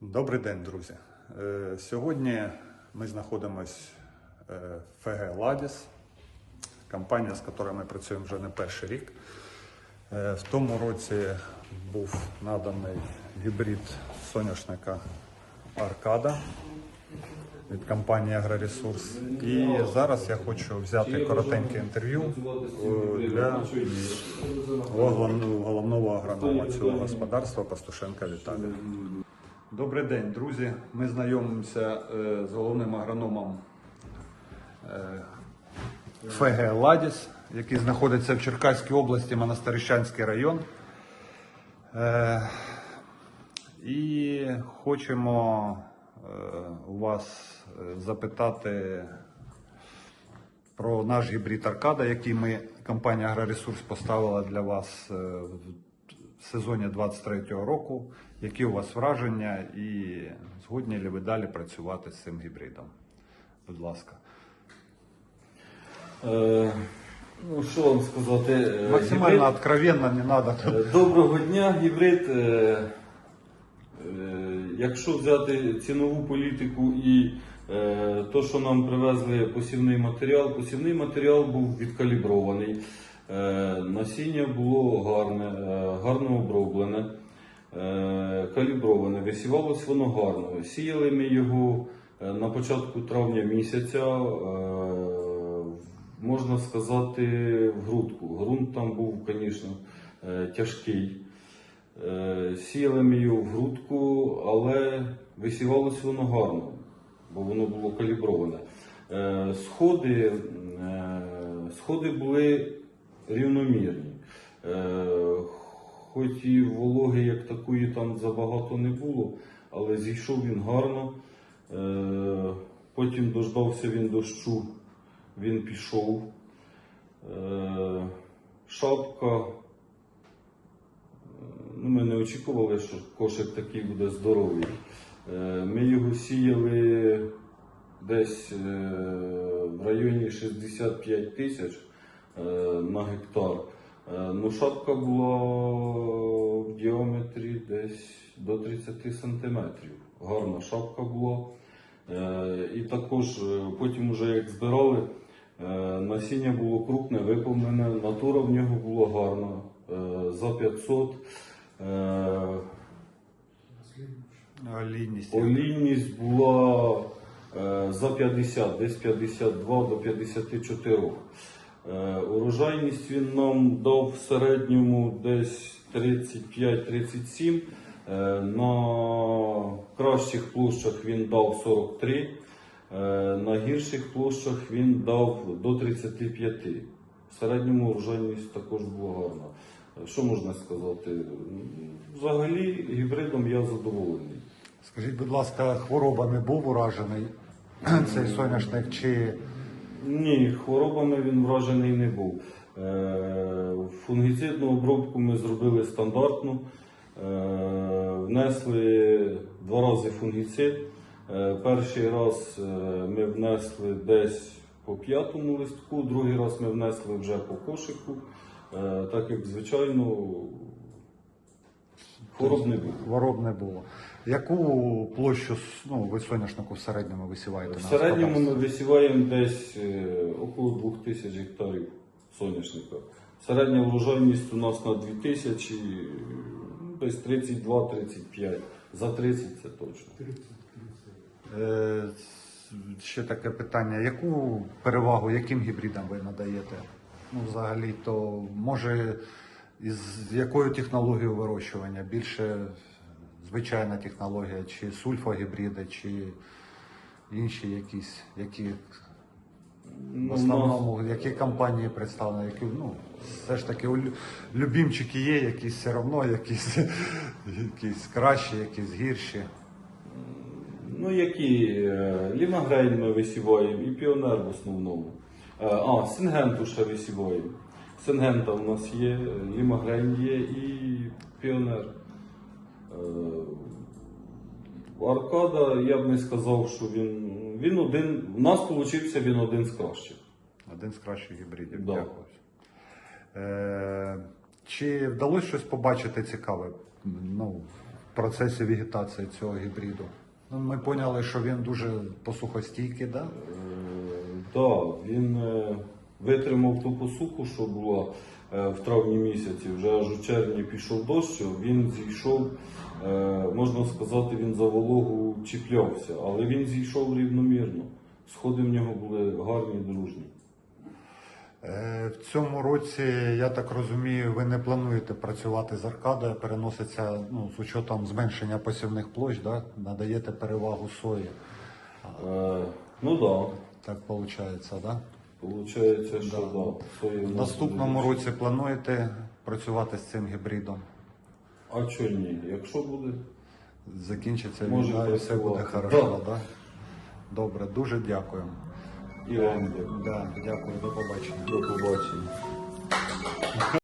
Добрий день, друзі. Е, Сьогодні ми знаходимося в ФГ Ладіс, компанія, з якою ми працюємо вже не перший рік. Е, В тому році був наданий гібрид соняшника Аркада від компанії Агроресурс. І зараз я хочу взяти коротеньке інтерв'ю е, для головного агронома цього господарства Пастушенка Віталія. Добрий день, друзі. Ми знайомимося е, з головним агрономом е, ФГ Ладіс, який знаходиться в Черкаській області, Монастирищанський район. Е, і хочемо у вас запитати про наш гібрид Аркада, який ми, компанія Агроресурс, поставила для вас в сезоні 23-го року. Які у вас враження і згодні ли ви далі працювати з цим гібридом? Будь ласка. Е, ну, що вам сказати? Е, Максимально гібрид- откровенно, не треба. Доброго дня, гібрид. Е, е, якщо взяти цінову політику і е, то, що нам привезли посівний матеріал, посівний матеріал був відкалібрований. Е, насіння було гарне, е, гарно оброблене, е, каліброване, висівалось воно гарно. Сіяли ми його на початку травня місяця. Можна сказати, в грудку. Грунт там був, звісно, тяжкий. Сіяли ми його в грудку, але висівалось воно гарно, бо воно було каліброване. Сходи, сходи були рівномірні. Е, Хоч і вологи як такої там забагато не було, але зійшов він гарно. Е, Потім дождався він дощу, він пішов. Е, Шапка. Ну, ми не очікували, що кошик такий буде здоровий. Ми його сіяли десь в районі 65 тисяч на гектар. Е, Ну, шапка була в діаметрі десь до 30 сантиметрів. Гарна шапка була. Е, І також е, потім, уже як збирали, е, насіння було крупне, виповнене, натура в нього була гарна. е, За 500. Е, Олійність. Олійність була е, за 50, десь 52 до 54. Е, урожайність він нам дав в середньому десь 35-37. Е, на кращих площах він дав 43, е, на гірших площах він дав до 35. В середньому урожайність також була гарна. Що можна сказати? Взагалі гібридом я задоволений. Скажіть, будь ласка, хвороба не був уражений цей соняшник чи Ні, хворобами він вражений не був. Е, Фунгіцидну обробку ми зробили стандартну. Е, Внесли два рази фунгіцид. Е, Перший раз ми внесли десь по п'ятому листку, другий раз ми внесли вже по кошику. Так як звичайно хвороб не було. хвороб не було? Яку площу ну, ви соняшнику в середньому висіваєте? В середньому ми висіваємо десь е, около 2000 гектарів соняшника. Середня врожайність у нас на 2000, ну, десь 32-35. За 30 це точно. Е, Ще таке питання. Яку перевагу, яким гібридам ви надаєте? Ну, взагалі, то може із якою технологією вирощування? Більше звичайна технологія, чи сульфогібриди, чи інші якісь, які в Ну, основному, які компанії представлені, які, ну, все ж таки любімчики є, якісь все одно, якісь, якісь кращі, якісь гірші. Ну, які е, лімагрейн ми висіваємо і піонер в основному. Е, А, сингенту ще висіваємо. Сингента у нас є, лімагрейн є і піонер. Е, Аркада, я б не сказав, що він. Він один. У нас вийшов він один з кращих. Один з кращих гібридів. Да. Дякую. Е, чи вдалося щось побачити цікаве? Ну, процесі вегетації цього гібриду? Ну, ми поняли, що він дуже посухостійкий, да? Так, він е, витримав ту посуху, що була е, в травні місяці, вже аж у червні пішов дощ, він зійшов, е, можна сказати, він за вологу чіплявся, але він зійшов рівномірно. Сходи в нього були гарні, дружні. Е, В цьому році, я так розумію, ви не плануєте працювати з аркадою, переноситься ну, з учетом зменшення посівних площ, да? надаєте перевагу сої. Е, ну так, да, Так виходить, да? Виходить, що да. Сої В нас наступному буде році плануєте працювати з цим гібридом. А чого ні? Якщо буде, Закінчиться Може війна і все буде працювати. хорошо, Да. да? Добре, дуже дякую. і вам дякую. Да, дякую, до побачення. До побачення.